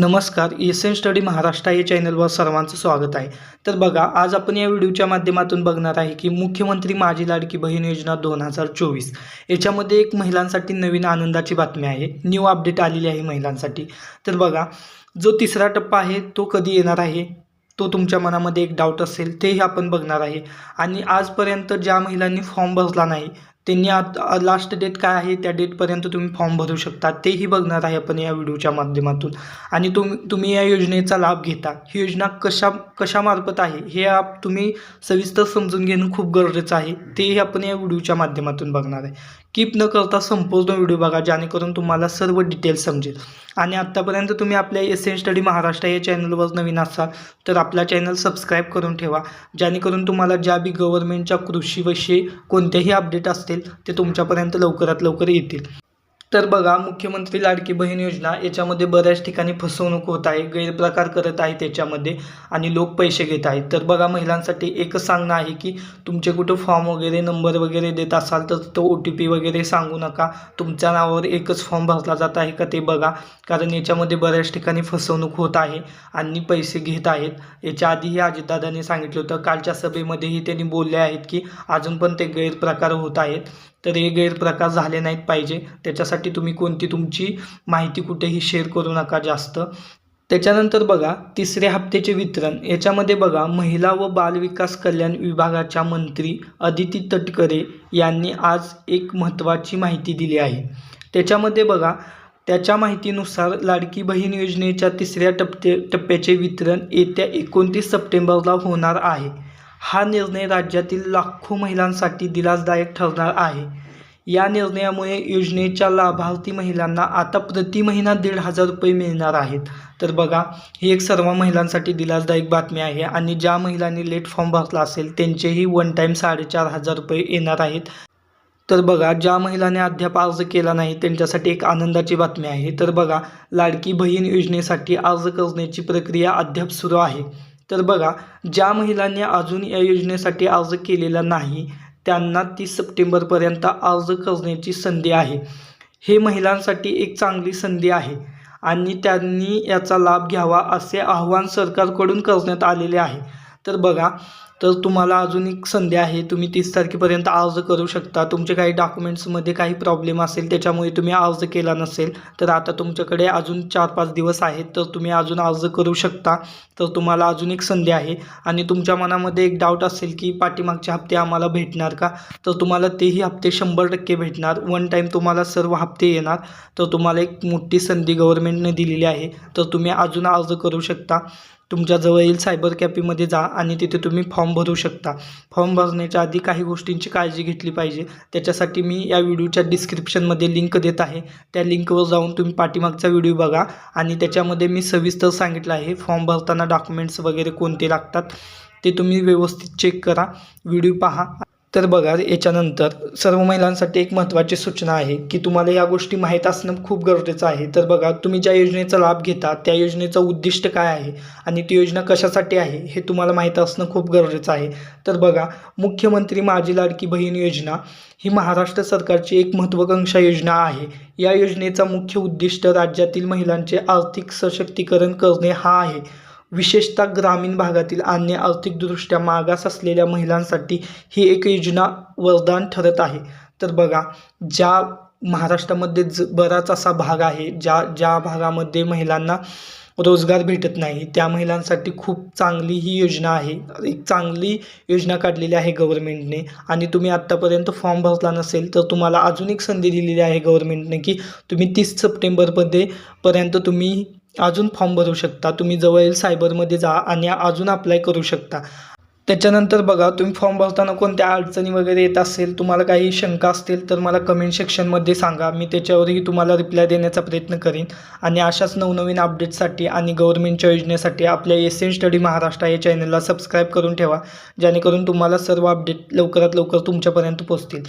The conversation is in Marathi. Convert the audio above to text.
नमस्कार एस एन स्टडी महाराष्ट्र या चॅनलवर सर्वांचं स्वागत आहे. तर बघा आज आपण या व्हिडिओच्या माध्यमातून बघणार आहे की मुख्यमंत्री माझी लाडकी बहीण योजना दोन हजार चोवीस. याच्यामध्ये एक महिलांसाठी नवीन आनंदाची बातमी आहे. न्यू अपडेट आलेली आहे महिलांसाठी. तर बघा जो तिसरा टप्पा आहे तो कधी येणार आहे? तो तुमच्या मनामध्ये एक डाऊट असेल तेही आपण बघणार आहे. आणि आजपर्यंत ज्या महिलांनी फॉर्म भरला नाही त्यांनी आता लास्ट डेट काय आहे त्या डेटपर्यंत तुम्ही फॉर्म भरू शकता. तेही बघणार आहे आपण या व्हिडिओच्या माध्यमातून. आणि तुम तुम्ही या योजनेचा लाभ घेता. ही योजना कशा कशामार्फत आहे हे आप तुम्ही सविस्तर समजून घेणं खूप गरजेचं आहे. तेही आपण या व्हिडिओच्या माध्यमातून बघणार आहे. कीप न करता संपूर्ण व्हिडिओ बघा जेणेकरून तुम्हाला सर्व डिटेल्स समजेल. आणि आत्तापर्यंत तुम्ही आपल्या एस एन स्टडी महाराष्ट्र या चॅनलवर नवीन असाल तर आपला चॅनल सबस्क्राईब करून ठेवा. जेणेकरून तुम्हाला ज्या बी गव्हर्नमेंटच्या कृषीविषयी कोणतेही अपडेट असतील ते तुमच्यापर्यंत लवकरात लवकर येतील. तर बघा मुख्यमंत्री लाडकी बहीण योजना याच्यामध्ये बऱ्याच ठिकाणी फसवणूक होत आहे गैरप्रकार करत आहे त्याच्यामध्ये आणि लोक पैसे घेत आहेत. तर बघा महिलांसाठी एकच सांगणं आहे की तुमचे कुठं फॉर्म वगैरे नंबर वगैरे देत असाल तर तो ओ टी पी वगैरे सांगू नका. तुमच्या नावावर एकच फॉर्म भरला जात आहे का ते बघा. कारण याच्यामध्ये बऱ्याच ठिकाणी फसवणूक होत आहे आणि पैसे घेत आहेत. याच्या आधीही अजितदादांनी सांगितलं होतं. कालच्या सभेमध्येही त्यांनी बोलले आहेत की अजून पण ते गैरप्रकार होत आहेत. तर हे गैरप्रकार झाले नाहीत पाहिजे. त्याच्यासाठी तुम्ही कोणती तुमची माहिती कुठेही शेअर करू नका जास्त. त्याच्यानंतर बघा तिसरे हप्त्याचे वितरण. याच्यामध्ये बघा महिला व बालविकास कल्याण विभागाच्या मंत्री अदिती तटकरे यांनी आज एक महत्त्वाची माहिती दिली आहे. त्याच्यामध्ये बघा त्याच्या माहितीनुसार लाडकी बहीण योजनेच्या तिसऱ्या टप्प्या टप्प्याचे वितरण येत्या एकोणतीस सप्टेंबरला होणार आहे. हा निर्णय राज्यातील लाखो महिलांसाठी दिलासदायक ठरणार आहे. या निर्णयामुळे योजनेच्या लाभार्थी महिलांना आता प्रति महिना दीड हजार रुपये मिळणार आहेत. तर बघा ही एक सर्व महिलांसाठी दिलासदायक बातमी आहे आणि ज्या महिलांनी लेट फॉर्म भरला असेल त्यांचेही वन टाईम साडेचार हजार रुपये येणार आहेत. तर बघा ज्या महिलांनी अद्याप अर्ज केला नाही त्यांच्यासाठी एक आनंदाची बातमी आहे. तर बघा लाडकी बहीण योजनेसाठी अर्ज करण्याची प्रक्रिया अद्याप सुरू आहे. तर बघा ज्या महिलांनी अजून या योजनेसाठी अर्ज केलेला नाही त्यांना तीस सप्टेंबरपर्यंत अर्ज करण्याची संधी आहे. हे महिलांसाठी एक चांगली संधी आहे आणि त्यांनी याचा लाभ घ्यावा असे आव्हान सरकारकडून करण्यात आलेले आहे. तर बघा तर तुम्हाला अजून एक संधी आहे तुम्ही तीस तारखेपर्यंत अर्ज करू शकता. तुमचे काही डॉक्युमेंट्समध्ये काही प्रॉब्लेम असेल त्याच्यामुळे तुम्ही अर्ज केला नसेल तर आता तुमच्याकडे अजून चार पाच दिवस आहेत तर तुम्ही अजून अर्ज करू शकता. तर तुम्हाला अजून एक संधी आहे. आणि तुमच्या मनामध्ये एक डाऊट असेल की पाठीमागचे हप्ते आम्हाला भेटणार का? तर तुम्हाला तेही हप्ते शंभर टक्के भेटणार. वन टाईम तुम्हाला सर्व हप्ते येणार. तर तुम्हाला एक मोठी संधी गव्हर्नमेंटने दिलेली आहे. तर तुम्ही अजून अर्ज करू शकता. तुमच्या जवळील सायबर कॅफेमध्ये जा आणि तिथे तुम्ही फॉर्म भरू शकता. फॉर्म भरण्याच्या आधी काही गोष्टींची काळजी घेतली पाहिजे. त्याच्यासाठी मी या व्हिडिओच्या डिस्क्रिप्शनमध्ये लिंक देत आहे. त्या लिंकवर जाऊन तुम्ही पाठीमागचा व्हिडिओ बघा आणि त्याच्यामध्ये मी सविस्तर सांगितलं आहे फॉर्म भरताना डॉक्युमेंट्स वगैरे कोणते लागतात ते तुम्ही व्यवस्थित चेक करा. व्हिडिओ पहा. तर बघा याच्यानंतर सर्व महिलांसाठी एक महत्त्वाची सूचना आहे की तुम्हाला या गोष्टी माहीत असणं खूप गरजेचं आहे. तर बघा तुम्ही ज्या योजनेचा लाभ घेता त्या योजनेचं उद्दिष्ट काय आहे आणि ती योजना कशासाठी आहे हे तुम्हाला माहीत असणं खूप गरजेचं आहे. तर बघा मुख्यमंत्री माझी लाडकी बहीण योजना ही महाराष्ट्र सरकारची एक महत्त्वाकांक्षा योजना आहे. या योजनेचा मुख्य उद्दिष्ट राज्यातील महिलांचे आर्थिक सशक्तीकरण करणे हा आहे. विशेषतः ग्रामीण भागातील आणि आर्थिकदृष्ट्या मागास असलेल्या महिलांसाठी ही एक योजना वरदान ठरत आहे. तर बघा ज्या महाराष्ट्रामध्ये ज बराच असा भाग आहे ज्या ज्या भागामध्ये महिलांना रोजगार भेटत नाही त्या महिलांसाठी खूप चांगली ही योजना आहे. एक चांगली योजना काढलेली आहे गव्हर्मेंटने आणि तुम्ही आत्तापर्यंत फॉर्म भरला नसेल तर तुम्हाला अजून एक संधी दिलेली आहे गव्हर्मेंटने की तुम्ही तीस सप्टेंबरमध्ये पर्यंत तुम्ही अजून फॉर्म भरू शकता. तुम्ही जवळील सायबरमध्ये जा आणि अजून अप्लाय करू शकता. त्याच्यानंतर बघा तुम्ही फॉर्म भरताना कोणत्या अडचणी वगैरे येत असेल तुम्हाला काही शंका असतील तर मला कमेंट सेक्शनमध्ये सांगा. मी त्याच्यावरही तुम्हाला रिप्लाय देण्याचा प्रयत्न करीन. आणि अशाच नवनवीन अपडेटसाठी आणि गव्हर्नमेंटच्या योजनेसाठी आपल्या एस एन स्टडी महाराष्ट्र या चॅनलला सबस्क्राईब करून ठेवा. जेणेकरून तुम्हाला सर्व अपडेट लवकरात लवकर तुमच्यापर्यंत पोहोचतील.